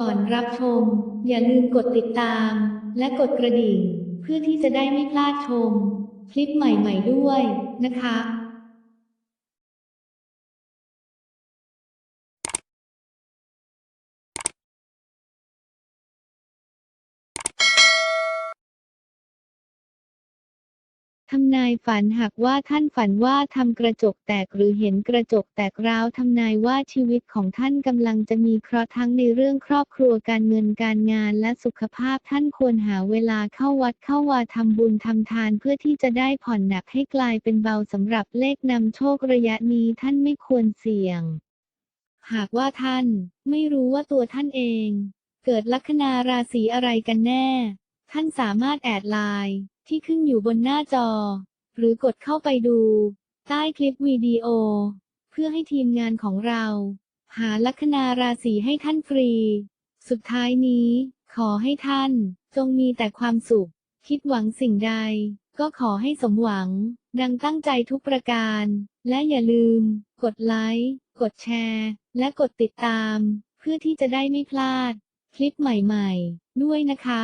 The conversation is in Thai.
ก่อนรับชม อย่าลืมกดติดตาม และกดกระดิ่ง เพื่อที่จะได้ไม่พลาดชม คลิปใหม่ๆด้วยนะคะ ทำนายฝันหากว่าท่านฝันว่าทำกระจกแตกหรือเห็นกระจกแตกร้าวทำนายว่าชีวิตของท่านกำลังจะมีเคราะห์ทั้งในเรื่องครอบครัวการเงินการงานและสุขภาพท่านควรหาเวลาเข้าวัดเข้าวาทำบุญทำทานเพื่อที่จะได้ผ่อนหนักให้กลายเป็นเบาสำหรับเลขนำโชคระยะนี้ท่านไม่ควรเสี่ยง หากว่าท่าน ไม่รู้ว่าตัวท่านเอง เกิดลัคนาราศีอะไรกันแน่ ท่านสามารถแอดไลน์ที่ขึ้นอยู่บนหน้าจอ หรือกดเข้าไปดู ใต้คลิปวิดีโอ เพื่อให้ทีมงานของเรา หาลัคนาราศีให้ท่านฟรี สุดท้ายนี้ ขอให้ท่านจงมีแต่ความสุข คิดหวังสิ่งใด ก็ขอให้สมหวัง ดังตั้งใจทุกประการ และอย่าลืม กดไลค์ กดแชร์ และกดติดตาม เพื่อที่จะได้ไม่พลาด คลิปใหม่ๆ ด้วยนะคะ